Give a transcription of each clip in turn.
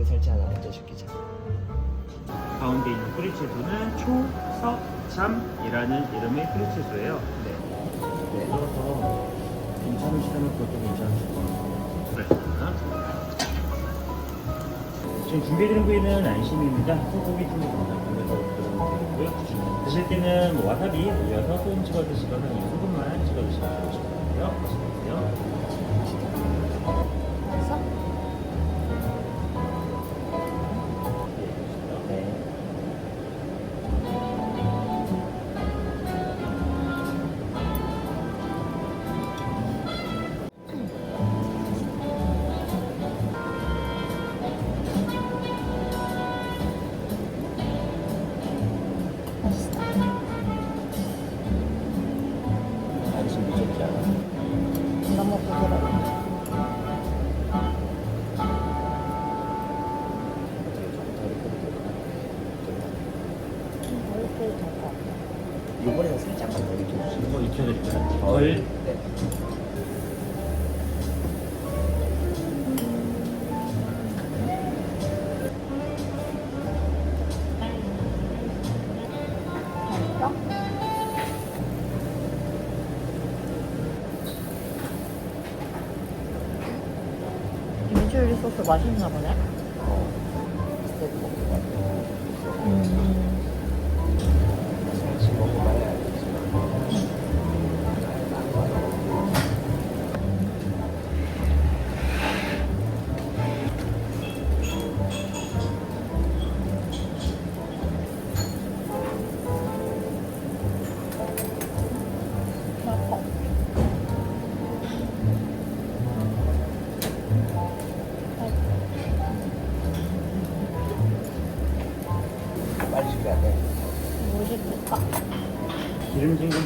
그 설치 하나 먼저 시키자. 가운데 있는 뿌리채소는 초석잠이라는 이름의 뿌리채소예요. 네. 네. 그래서 괜찮으시다면 그것도 괜찮으실 것 같아요. 그래. 지금 준비해드린 부위는 안심입니다. 소고기 건강해서 들어오면 되고요. 드실 때는 뭐 와사비 올려서 소금 찍어 드시거나 소금만 찍어 드시면 좋으실 것 같아요. 맛있겠고요. 소스 맛있나 보네. 어. 음.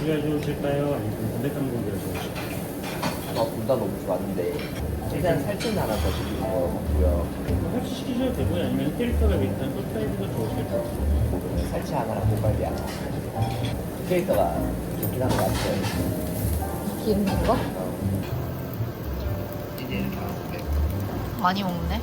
고기가 좋으실까요? 아니면 담백한 고기가 좋으실까요? 어, 둘다 너무 좋았는데. 최대한 살찐 하나 더 시키는 거 같고요. 설치 시키셔도 되고요. 아니면 캐릭터가 비슷한 소스타이즈가 좋으실 것 같아요. 살치 하나랑 고갈비 하나. 그 캐릭터가 좋긴 한 것 같아요. 기름진 거? 어. 이제 이렇게. 많이 먹네.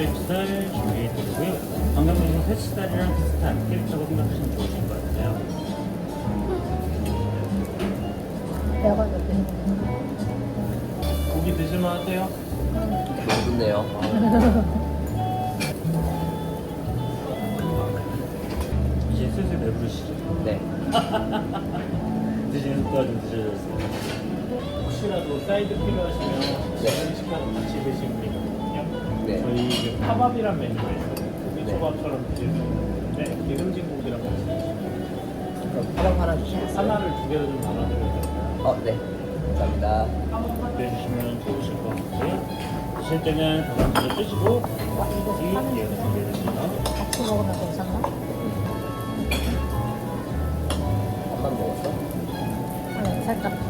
닭갈비살 준비해드리고요. 방금 보신 새치살이랑 비슷한 캐릭터가 생각하시면 좋으실 것 같아요. 내가. 고기 드실만 하세요? 너무 좋네요. 이제 슬슬 배부르시죠? 네. 드시는 좀 늦어졌어요. 혹시라도 사이드 필요하시면 네. 식사도 같이 드시면 되거든요. 네. 저희 이제 팝업이란 메뉴가 있어요. 고기 네. 초밥처럼 수 있는데 기름진 고기랑 같이 드시면 그럼 하나 주시겠어요? 하나를 두 개로 좀 나눠드릴게요. 어, 네. 감사합니다. 내주시면 좋으실 것 같고요. 드실 때는 가방지를 뜨시고 이거 이 파는 예를 준비해주시면 같이 먹으면 괜찮나? 밥만 먹었어? 아니, 살짝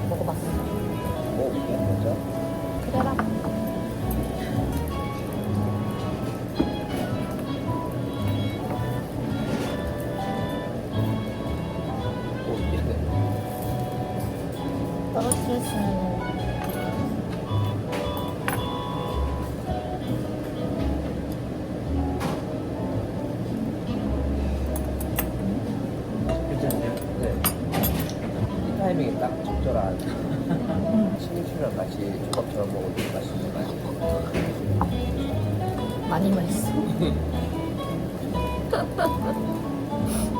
딱 적절한 신김치랑 같이 조밥처럼 먹으면 맛있는 맛이에요. 많이 맛있어.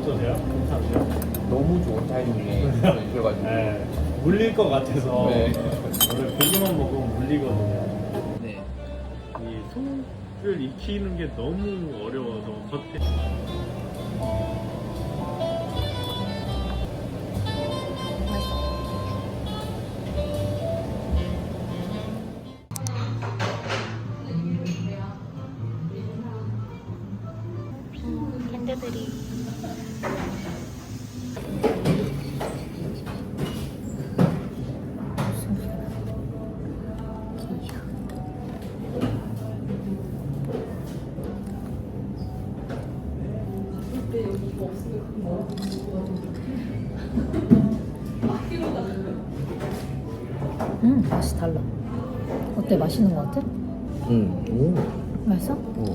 괜찮으세요? 너무 좋은 타이밍에 있어가지고. 네. 물릴 것 같아서 네. 원래 고기만 먹으면 물리거든요. 네. 이 속을 익히는 게 너무 어려워서 겉에 맛있어. 캔들들이 어때 맛있는 거 같아? 응. 오. 맛있어? 오.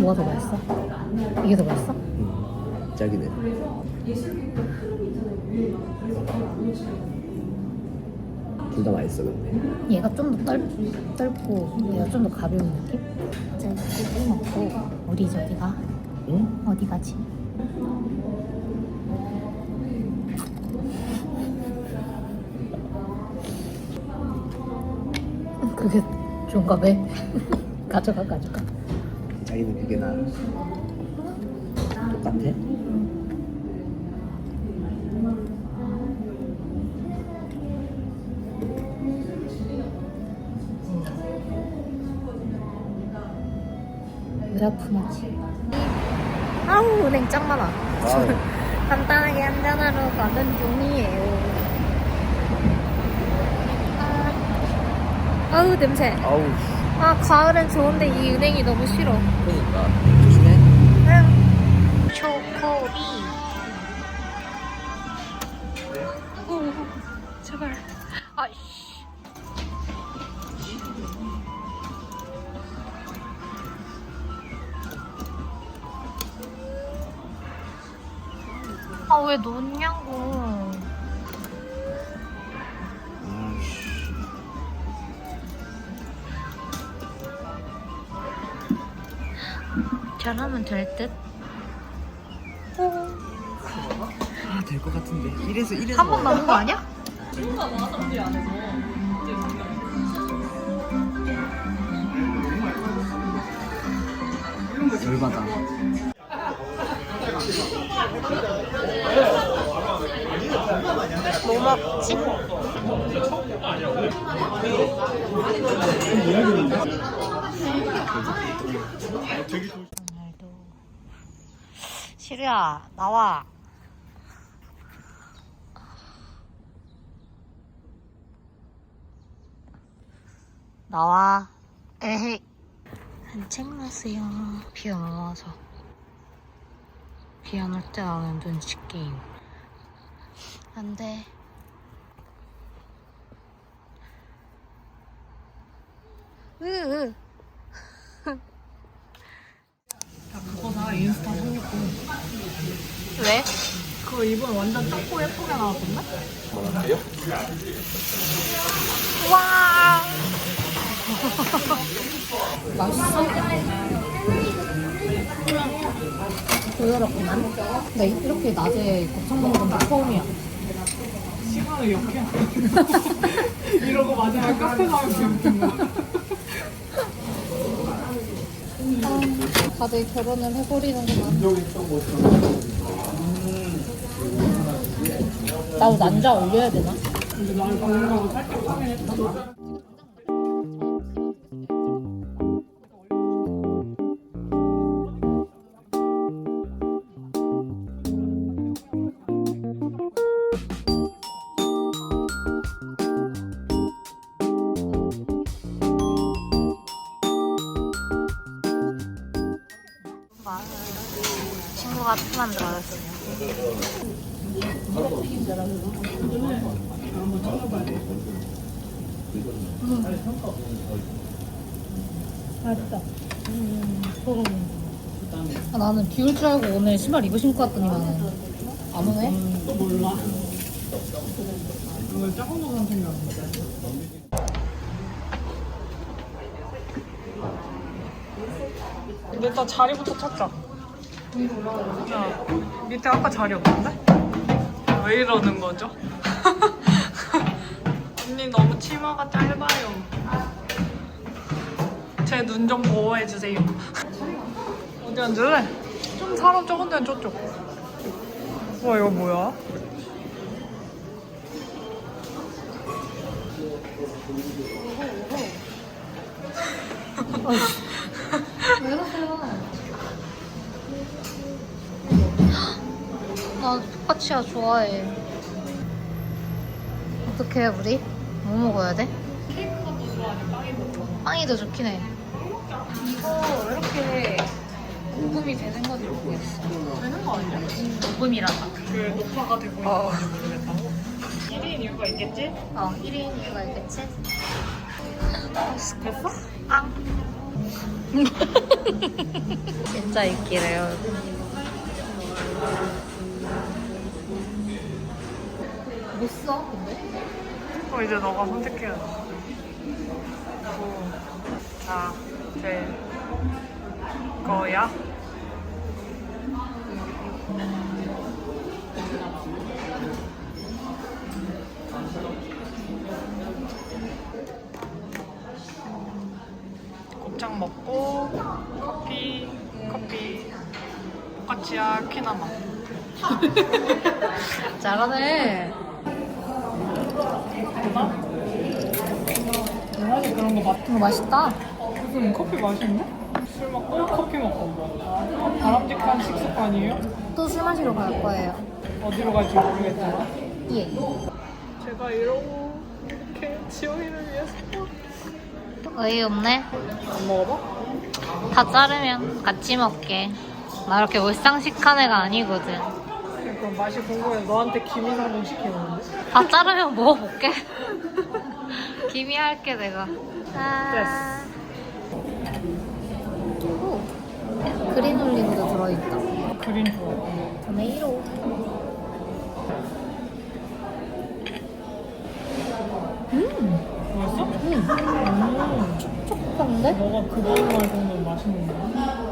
뭐가 더 맛있어? 이게 더 맛있어? 음. 짝이네. 둘 다 맛있어 근데. 얘가 좀 더 떫고 얘가 좀 더 가벼운 느낌? 이제 고기 먹고 우리 이제 어디 가? 응? 어디 가지? 그게 좋은가 봐. 가져가 가져가. 자기는 그게 나. 똑같아? 왜 아프나지? 아우 짱 많아. 간단하게 한잔하러 가는 중이에요. 아, 아우 냄새. 아우. 아 가을엔 좋은데 이 은행이 너무 싫어. 그러니까 조심해. 응. 초코비. 오, 제발. 아이씨. 아왜 놓냐고. 잘하면 될 듯. 아, 될 것 같은데. 이래서 이래서. 한번 넘은 거 아니야? 열받아. 뭐 먹지? 오늘도 시루야 나와. 나와. 에헤이 산책 나세요. 비 안 와서. 비 안 올때 하는 눈치 게임. 안돼. 으으. 그거다 인스타 369 왜? 그거 이번 완전 닦고 예쁘게 나왔던데? 뭐라고요? 와 맛있어? 보여랐구만 나 이렇게 낮에 곱창 먹는 건 처음이야 시간을 역해 이러고 마지막에 카페 가면 거 다들 결혼을 해버리는구만 나도 난자 올려야 되나? 했다 친구가 표 만들어줬어요. 맛있다. 아, 나는 비 올 줄 알고 오늘 신발 입으 신고 왔더니만 안 오네? 몰라. 오늘 작은 거만 생각났는데 일단 자리부터 찾자 야, 밑에 아까 자리 없는데? 왜 이러는 거죠? 언니 너무 치마가 짧아요. 제 눈 좀 보호해 주세요. 어디 앉을래? 좀 사람 적은 데는 저쪽. 와 이거 뭐야? 왜 그러세요? 나 포카치아 좋아해. 어떻게 해, 우리? 뭐 먹어야 돼? 케이크가 더 좋아하냐? 빵이 더 좋아? 빵이 더 좋긴 해. 이거 왜 이렇게 녹음이 되는 건지 모르겠어. 되는 거 아니야? 녹음이란다. 그 녹화가 되고 있는 건지 모르겠다고? 1인 이유가 있겠지? 어, 1인 이유가 있겠지? 됐어? 빵. 진짜 있기래요. 못 써, 근데? 어, 이제 너가 선택해야 돼. 오, 자, 될 거야? 곱창 먹고 포카치아 키나마. 잘하네. 사실 그런 거 맛. 이거 맛있다. 무슨 커피 맛있네? 술 먹고 커피 먹고 바람직한 식습관이에요? 또 술 마시러 갈 거예요. 어디로 갈지 모르겠지만 예. 제가 이러고 이렇게 지원이를 위해서 어이없네. 안 먹어봐? 다 자르면 같이 먹게. 나 이렇게 울상식한 애가 아니거든. 그럼 맛이 궁금해 너한테 김이상좀 시키는데 다 자르면 먹어볼게. 김이 할게 내가. 아. 오, 그린 올리브도 들어있다. 그린 좋아 토메이로. 맛있어? 음, 촉촉한데? 너가 그런 말 정도면 맛있는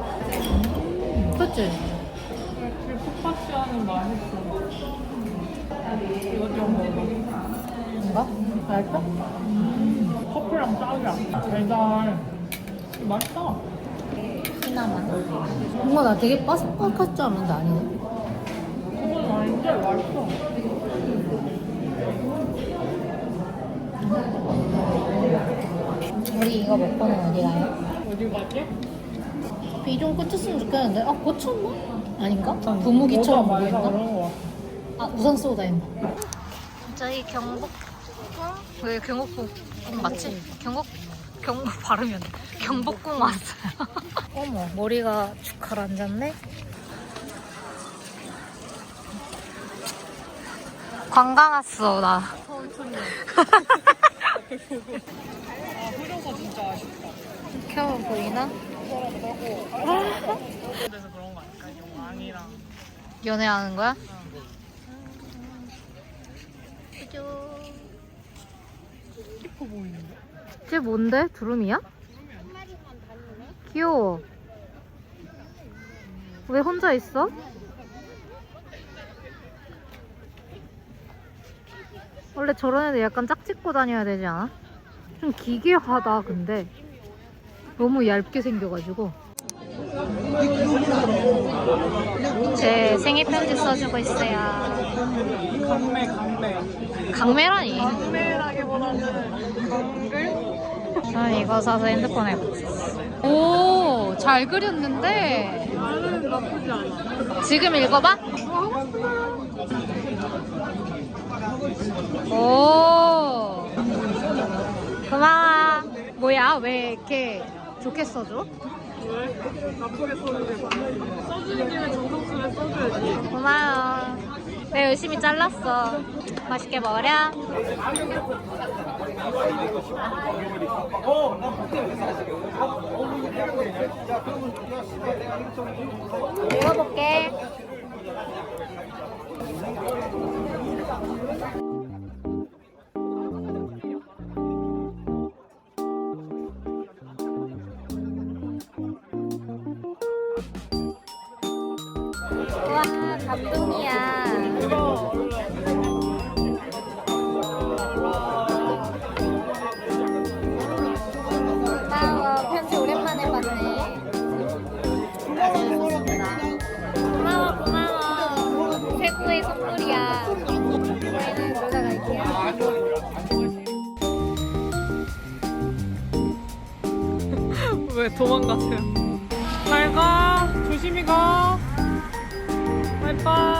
포카시아는 맛있어 이거 좀 먹어 뭔가? 맛있어? 커피랑 딱이야 달달 맛있다 시나만. 뭔가 나 되게 바삭바삭할 줄 알았는데 아니네. 그건 아닌데 맛있어 우리 이거 먹고는 어디 가요? 어디 가지? 비좀 꽂혔으면 좋겠는데 아 꽂혔나? 아닌가? 부무기처럼 뭐가 보인다? 말해서 그런 거아 우산 쓰고 다닌다 저희 경복궁? 왜 경복궁 맞지? 경복 경복 발음이 안 돼. 경복궁 왔어요 어머 머리가 축 가라앉았네 관광 왔어 나 아 흐려서 진짜 아쉽다 켜면 보이나? 연애하는 거야? 그죠 예뻐 보이는데? 쟤 뭔데? 두루미야? 귀여워. 왜 혼자 있어? 원래 저런 애들 약간 짝짓고 다녀야 되지 않아? 좀 기괴하다 근데 너무 얇게 생겨가지고 제 생일 편지 써주고 있어요 강매 강매 강매라니 강매라기보다는 강글? 저는 이거 사서 핸드폰에 붙였어. 오, 잘 그렸는데. 나는 나쁘지 않아 지금 읽어봐. 오. 고마워. 뭐야, 왜 이렇게 좋게 써줘? 왜? 나쁘게 마 써주는 김에 정성스레 써줘야지 고마워. 내 열심히 잘랐어. 맛있게 먹으랴. 읽어볼게. 도망가세요. 잘 가. 조심히 가. 바이바이.